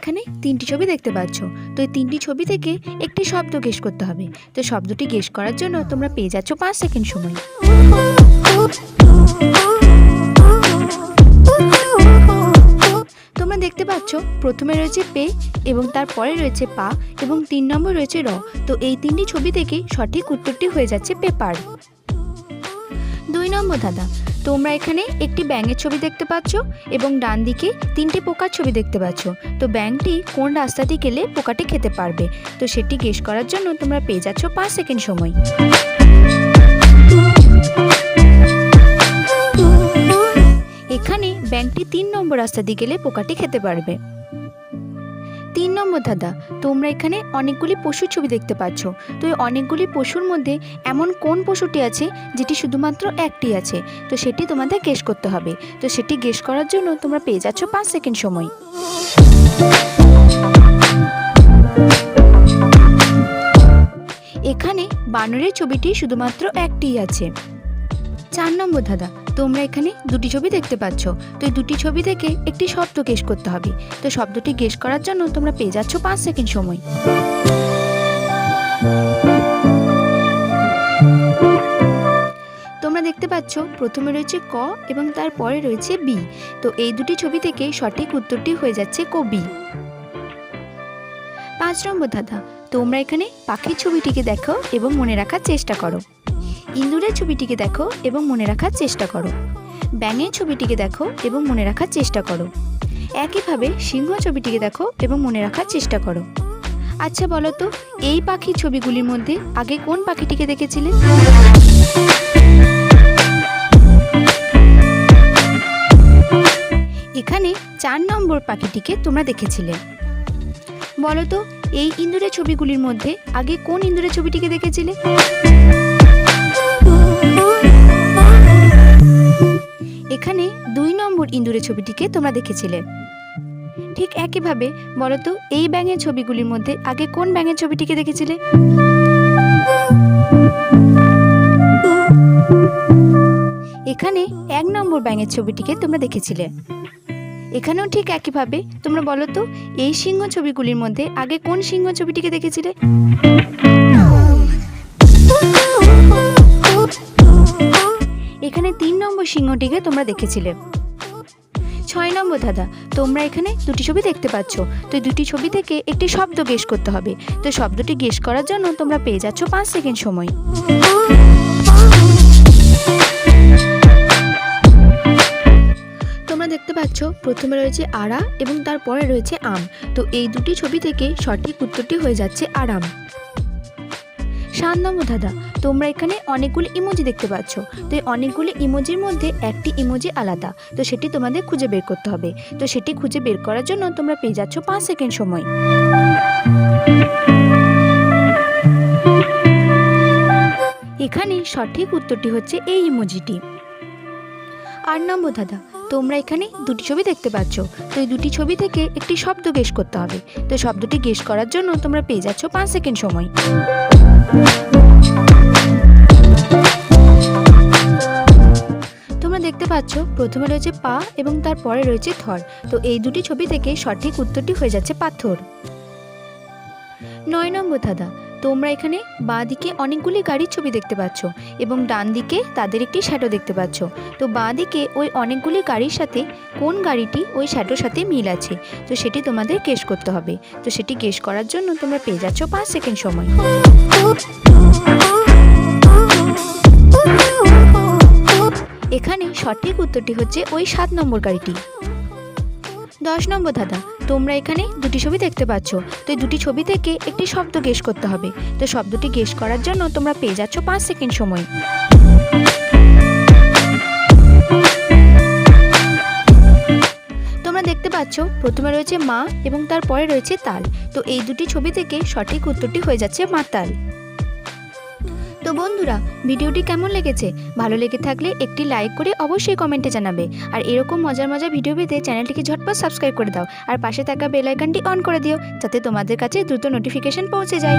এখানে তিনটি ছবি দেখতে পাচ্ছ। তো এই তিনটি ছবি থেকে একটি শব্দ গেস করতে হবে। তো শব্দটি গেস করার জন্য তোমরা পেয়ে যাচ্ছ পাঁচ সেকেন্ড সময়। তোমরা দেখতে পাচ্ছ, প্রথমে রয়েছে পে এবং তারপরে রয়েছে পা এবং তিন নম্বর রয়েছে র। তো এই তিনটি ছবি থেকে সঠিক উত্তরটি হয়ে যাচ্ছে পেপার। দুই নম্বর দাদা তোমরা এখানে একটি ব্যাঙের ছবি দেখতে পাচ্ছ এবং ডান দিকে তিনটি পোকার ছবি দেখতে পাচ্ছ। তো ব্যাঙটি কোন রাস্তা দিয়ে গেলে পোকাটি খেতে পারবে? তো সেটি গেস করার জন্য তোমরা পেয়ে যাচ্ছ পাঁচ সেকেন্ড সময়। এখানে ব্যাংকটি তিন নম্বর রাস্তা দিয়ে গেলে পোকাটি খেতে পারবে। নম্বর দাদা, তোমরা এখানে অনেকগুলি পশুর ছবি দেখতে পাচ্ছ। তো এই অনেকগুলি পশুর মধ্যে এমন কোন পশুটি আছে যেটি শুধুমাত্র একটি আছে? তো সেটি তোমাদের গেস করতে হবে। তো সেটি গেস করার জন্য তোমরা পেয়ে যাচ্ছ পাঁচ সেকেন্ড সময়। এখানে বানরের ছবিটি শুধুমাত্র একটিই আছে। চার নম্বর দাদা তোমরা এখানে দুটি ছবি দেখতে পাচ্ছ। তো এই দুটি ছবি থেকে একটি শব্দ গেস করতে হবে। তো শব্দটি গেস করার জন্য তোমরা পেয়ে যাচ্ছ পাঁচ সেকেন্ড সময়। তোমরা দেখতে পাচ্ছ, প্রথমে রয়েছে ক এবং তারপরে রয়েছে বি। তো এই দুটি ছবি থেকে সঠিক উত্তরটি হয়ে যাচ্ছে কবি। পাঁচ নম্বর দাদা তোমরা এখানে পাখির ছবিটিকে দেখো এবং মনে রাখার চেষ্টা করো। ইঁদুরের ছবিটিকে দেখো এবং মনে রাখার চেষ্টা করো। ব্যাঙের ছবিটিকে দেখো এবং মনে রাখার চেষ্টা করো। একইভাবে সিংহ ছবিটিকে দেখো এবং মনে রাখার চেষ্টা করো। আচ্ছা বলো তো, এই পাখির ছবিগুলির মধ্যে আগে কোন পাখিটিকে দেখেছিলে? এখানে চার নম্বর পাখিটিকে তোমরা দেখেছিলে। বলো তো, এই ইঁদুরের ছবিগুলির মধ্যে আগে কোন ইঁদুরের ছবিটিকে দেখেছিলে? এখানে দুই নম্বর ইন্দুরের ছবিটিকে তোমরা দেখেছিলে। ঠিক একইভাবে বলো তো এই ব্যাঙের ছবিগুলির মধ্যে আগে কোন ব্যাঙের ছবিটিকে দেখেছিলে? এখানে এক নম্বর ব্যাঙের ছবিটিকে তোমরা দেখেছিলে। এখানেও ঠিক একইভাবে তোমরা বলো তো এই সিংহ ছবিগুলির মধ্যে আগে কোন সিংহ ছবিটিকে দেখেছিলে? সিংহটিকে তোমরা দেখেছিলে। ছয় নম্বর দাদা তোমরা এখানে দুটি ছবি দেখতে পাচ্ছ। তো দুটি ছবি থেকে একটি শব্দ গেস করতে হবে। তো শব্দটি গেস করার জন্য তোমরা পেয়ে যাচ্ছ পাঁচ সেকেন্ড সময়। তোমরা দেখতে পাচ্ছ, প্রথমে রয়েছে আড়া এবং তারপরে রয়েছে আম। তো এই দুটি ছবি থেকে সঠিক উত্তরটি হয়ে যাচ্ছে আরাম। সাত নম্বর দাদা তোমরা এখানে অনেকগুলি ইমোজি দেখতে পাচ্ছ। তো এই অনেকগুলি ইমোজির মধ্যে একটি ইমোজি আলাদা। তো সেটি তোমাদের খুঁজে বের করতে হবে। তো সেটি খুঁজে বের করার জন্য তোমরা পেয়ে যাচ্ছ পাঁচ সেকেন্ড সময়। এখানে সঠিক উত্তরটি হচ্ছে এই ইমোজিটি আট নম্বর দাদা, তোমরা এখানে দুটি ছবি দেখতে পাচ্ছ। তো এই দুটি ছবি থেকে একটি শব্দ গেস করতে হবে। তো শব্দটি গেস করার জন্য তোমরা পেয়ে যাচ্ছ পাঁচ সেকেন্ড সময়। পাচ্ছ। প্রথমে রয়েছে পা এবং তারপরে রয়েছে থর। তো এই দুটি ছবি থেকে সঠিক উত্তরটি হয়ে যাচ্ছে পাথর। নয় নম্বর দাদা তোমরা এখানে বাঁ দিকে অনেকগুলি গাড়ির ছবি দেখতে পাচ্ছ এবং ডান দিকে তাদের একটি শ্যাডো দেখতে পাচ্ছ। তো বাঁ দিকে ওই অনেকগুলি গাড়ির সাথে কোন গাড়িটি ওই শ্যাডোর সাথে মিল আছে? তো সেটি তোমাদের গেস করতে হবে। তো সেটি গেস করার জন্য তোমরা পেয়ে যাচ্ছ পাঁচ সেকেন্ড সময়। এখানে সঠিক উত্তরটি হচ্ছে ওই সাত নম্বর গাড়িটি। দশ নম্বর দাদা তোমরা এখানে দুটি ছবি দেখতে পাচ্ছ। তো দুটি ছবি থেকে একটি শব্দ গেস করতে হবে। তো শব্দটি গেস করার জন্য তোমরা পেয়ে যাচ্ছ পাঁচ সেকেন্ড সময়। তোমরা দেখতে পাচ্ছ, প্রথমে রয়েছে মা এবং তারপরে রয়েছে তাল। তো এই দুটি ছবি থেকে সঠিক উত্তরটি হয়ে যাচ্ছে মাতাল। তো বন্ধুরা, ভিডিওটি কেমন লেগেছে? ভালো লেগে থাকলে একটি লাইক করে অবশ্যই কমেন্টে জানাবে। আর এরকম মজার মজার ভিডিও পেতে চ্যানেলটিকে ঝটপট সাবস্ক্রাইব করে দাও। আর পাশে থাকা বেলাইকানটি অন করে দিও, যাতে তোমাদের কাছে দ্রুত নোটিফিকেশন পৌঁছে যায়।